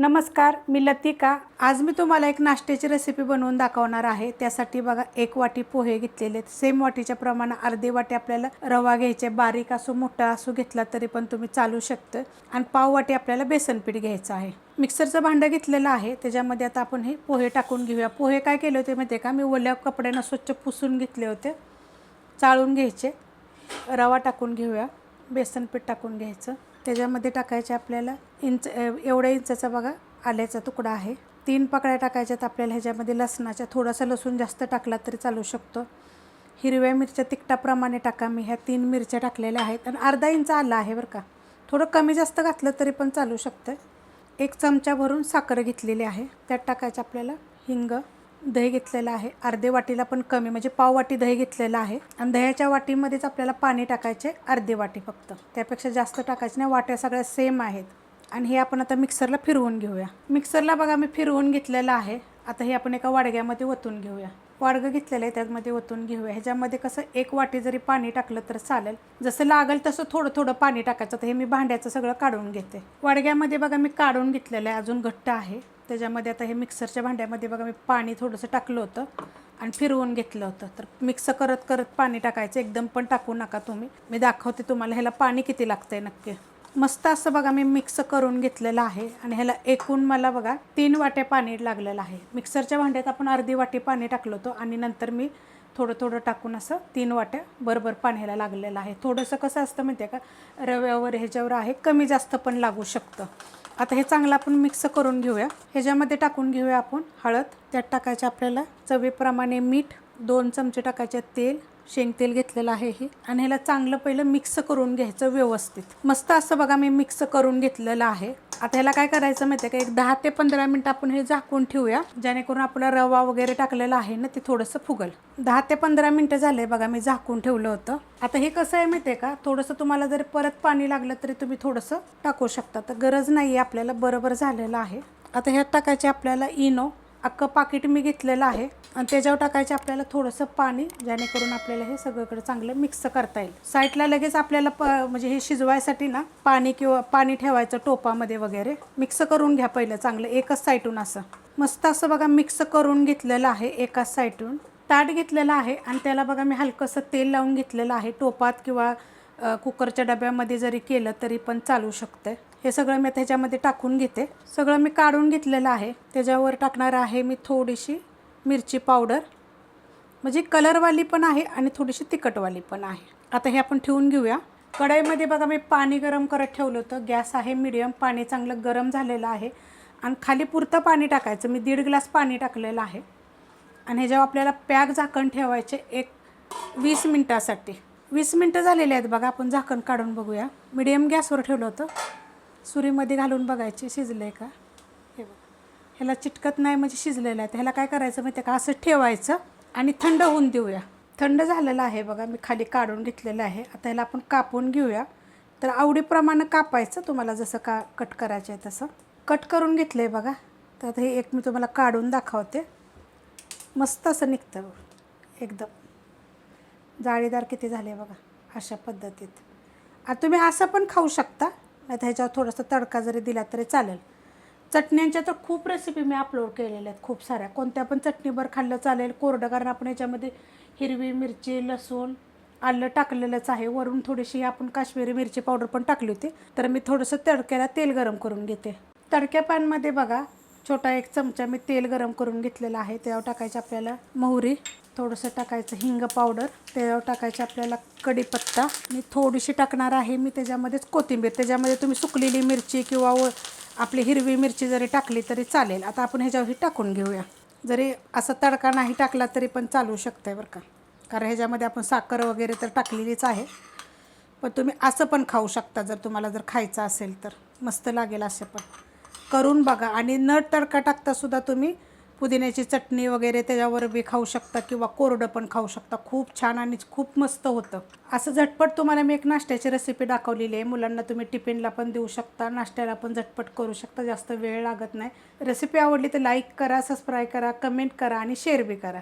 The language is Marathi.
नमस्कार मी लतिका. आज मी तुम्हाला एक नाश्त्याची रेसिपी बनवून दाखवणार आहे. त्यासाठी बघा एक वाटी पोहे घेतलेले आहेत. सेम वाटीच्या प्रमाणे अर्धी वाटी आपल्याला रवा घ्यायचे बारीक असो मोठा असो घेतला तरी पण तुम्ही चालू शकतं. आणि पाव वाटी आपल्याला बेसन पीठ घ्यायचं आहे. मिक्सरचं भांडं घेतलेलं आहे. त्याच्यामध्ये आता आपण हे पोहे टाकून घेऊया. पोहे काय केले होते माहिती आहे का? मी ओल्या कपड्यानं स्वच्छ पुसून घेतले होते. चाळून घ्यायचे. रवा टाकून घेऊया. बेसन पीठ टाकून घ्यायचं. त्याच्यामध्ये टाकायचे आपल्याला इंच एवढ्या इंचाचा बघा आल्याचा तुकडा आहे. तीन पकड्या टाकायच्यात आपल्याला ह्याच्यामध्ये लसणाच्या थोडासा लसूण जास्त टाकला तरी चालू शकतो. हिरव्या मिरच्या तिखटाप्रमाणे टाका. मी ह्या तीन मिरच्या टाकलेल्या आहेत आणि अर्धा इंच आला आहे बरं का. थोडं कमी जास्त घातलं तरी पण चालू शकतं. एक चमचा भरून साखर घेतलेली आहे. त्यात टाकायचं आपल्याला हिंग दही घेतलेलं आहे. अर्धे वाटीला पण कमी म्हणजे पाव वाटी दही घेतलेलं आहे. आणि दह्याच्या वाटीमध्येच आपल्याला पाणी टाकायचे अर्धे वाटी फक्त. त्यापेक्षा जास्त टाकायचे नाही वाट्या सगळ्या सेम आहेत. आणि हे आपण आता मिक्सरला फिरवून घेऊया. मिक्सरला बघा मी फिरवून घेतलेलं आहे. आता हे आपण एका वाडग्यामध्ये ओतून घेऊया. वाडगं घेतलेलं आहे त्यामध्ये ओतून घेऊया. ह्याच्यामध्ये कसं एक वाटी जरी पाणी टाकलं तर चालेल. जसं लागेल तसं थोडं थोडं पाणी टाकायचं. तर हे मी भांड्याचं सगळं काढून घेते. वाडग्यामध्ये बघा मी काढून घेतलेलं आहे अजून घट्ट आहे. त्याच्यामध्ये आता हे मिक्सरच्या भांड्यामध्ये बघा मी पाणी थोडंसं टाकलं होतं आणि फिरवून घेतलं होतं. तर मिक्स करत करत पाणी टाकायचं. एकदम पण टाकू नका तुम्ही. मी दाखवते तुम्हाला ह्याला पाणी किती लागतं आहे नक्की. मस्त असं बघा मी मिक्स करून घेतलेलं आहे. आणि ह्याला एकूण मला बघा तीन वाट्या पाणी लागलेलं आहे. मिक्सरच्या भांड्यात आपण अर्धी वाटी पाणी टाकलं होतं आणि नंतर मी थोडं थोडं टाकून असं तीन वाट्या बरोबर पाण्याला लागलेलं आहे. थोडंसं कसं असतं माहिती आहे का? रव्यावर ह्याच्यावर आहे कमी जास्त पण लागू शकतं. आता हे चांगलं आपण मिक्स करून घेऊया. ह्याच्यामध्ये टाकून घेऊया आपण हळद. त्यात टाकायचं आपल्याला चवीप्रमाणे मीठ दोन चमचे टाकायचे तेल शेंगतेल घेतलेलं आहे हे. आणि ह्याला चांगलं पहिलं मिक्स करून घ्यायचं व्यवस्थित. मस्त असं बघा मी मिक्स करून घेतलेलं आहे. आता ह्याला काय करायचं माहिती आहे का? एक दहा ते पंधरा मिनटं आपण हे झाकून ठेवूया. जेणेकरून आपला रवा वगैरे टाकलेला आहे ना ते थोडंसं फुगल. दहा ते पंधरा मिनटं झाले बघा मी झाकून ठेवलं होतं. आता हे कसं आहे माहिती आहे का? थोडंसं तुम्हाला जर परत पाणी लागलं तरी तुम्ही थोडंसं टाकू शकता. तर गरज नाही आहे आपल्याला बरोबर झालेलं आहे. आता ह्यात टाकायचे आपल्याला इनो. अख्खं पाकिट मी घेतलेलं आहे. आणि त्याच्यावर टाकायचं आपल्याला थोडंसं पाणी जेणेकरून आपल्याला हे सगळीकडे चांगलं मिक्स करता येईल. साईडला लगेच आपल्याला प म्हणजे हे शिजवायसाठी ना पाणी किंवा पाणी ठेवायचं टोपामध्ये वगैरे. मिक्स करून घ्या पहिलं चांगलं एकच साईटून असं. मस्त असं बघा मिक्स करून घेतलेलं आहे एकाच साईटून ताट घेतलेलं आहे आणि त्याला बघा मी हलकंसं तेल लावून घेतलेलं आहे. टोपात किंवा कुकरच्या डब्यामध्ये जरी केलं तरी पण चालू शकतं हे सगळं मी त्याच्यामध्ये टाकून घेते. सगळं मी काढून घेतलेलं आहे. त्याच्यावर टाकणार आहे मी थोडीशी मिरची पावडर. म्हणजे कलरवाली पण आहे आणि थोडीशी तिखटवाली पण आहे. आता हे आपण ठेवून घेऊया. कढईमध्ये बघा मी पाणी गरम करत ठेवलं होतं. गॅस आहे मिडियम पाणी चांगलं गरम झालेलं आहे. आणि खाली पुरतं पाणी टाकायचं. मी दीड ग्लास पाणी टाकलेलं आहे. आणि ह्याच्यावर आपल्याला पॅक झाकण ठेवायचे एक वीस मिनटासाठी. वीस मिनटं झालेले आहेत बघा आपण झाकण काढून बघूया. मिडियम गॅसवर ठेवलं होतं. सुरीमध्ये घालून बघायचे शिजलं आहे का? हे बघा. ह्याला चिटकत नाही म्हणजे शिजलेलं आहे. तर ह्याला काय करायचं माहिती आहे का? असं ठेवायचं आणि थंड होऊन देऊया. थंड झालेलं आहे बघा. मी खाली काढून घेतलेलं आहे. आता ह्याला आपण कापून घेऊया. तर आवडीप्रमाणे कापायचं तुम्हाला जसं का कट करायचं आहे तसं. कट करून घेतलं आहे बघा. तर आता हे एक मी तुम्हाला काढून दाखवते. मस्त असं निघतं एकदम. जाळीदार किती झाले बघा. अशा पद्धतीत. आता तुम्ही असं पण खाऊ शकता. नाही ह्याच्यावर थोडासा तडका जरी दिला तरी चालेल. चटण्यांच्या तर खूप रेसिपी मी अपलोड केलेल्या आहेत खूप साऱ्या. कोणत्या पण चटणीभर खाल्लं चालेल. कोरडं कारण आपण याच्यामध्ये हिरवी मिरची लसूण आलं टाकलेलंच आहे. वरून थोडीशी आपण काश्मीरी मिरची पावडर पण टाकली होती. तर मी थोडंसं तडक्याला तेल गरम करून घेते. तडक्या पॅनमध्ये बघा छोटा एक चमचा मी तेल गरम करून घेतलेला आहे. त्यावर टाकायचं आपल्याला मोहरी थोडंसं टाकायचं हिंग पावडर त्यावर टाकायचं आपल्याला कढीपत्ता. मी थोडीशी टाकणार आहे मी त्याच्यामध्येच कोथिंबीर. त्याच्यामध्ये तुम्ही सुकलेली मिरची किंवा व आपली हिरवी मिरची जरी टाकली तरी चालेल. आता आपण ह्याच्यावरही टाकून घेऊया. जरी असा तडका नाही टाकला तरी पण चालू शकतं बरं का. कारण ह्याच्यामध्ये आपण साखर वगैरे तर टाकलेलीच आहे. पण तुम्ही असं पण खाऊ शकता जर तुम्हाला जर खायचं असेल तर. मस्त लागेल असं पण. करून बघा. आणि न तडका टाकतासुद्धा तुम्ही पुदिन्याची चटणी वगैरे त्याच्यावर बी खाऊ शकता किंवा कोरडं पण खाऊ शकता. खूप छान आणि खूप मस्त होतं. असं झटपट तुम्हाला मी एक नाश्त्याची रेसिपी दाखवलेली आहे. मुलांना तुम्ही टिफिनला पण देऊ शकता नाश्त्याला पण झटपट करू शकता जास्त वेळ लागत नाही. रेसिपी आवडली तर लाईक करा सबस्क्राईब करा कमेंट करा आणि शेअर बी करा.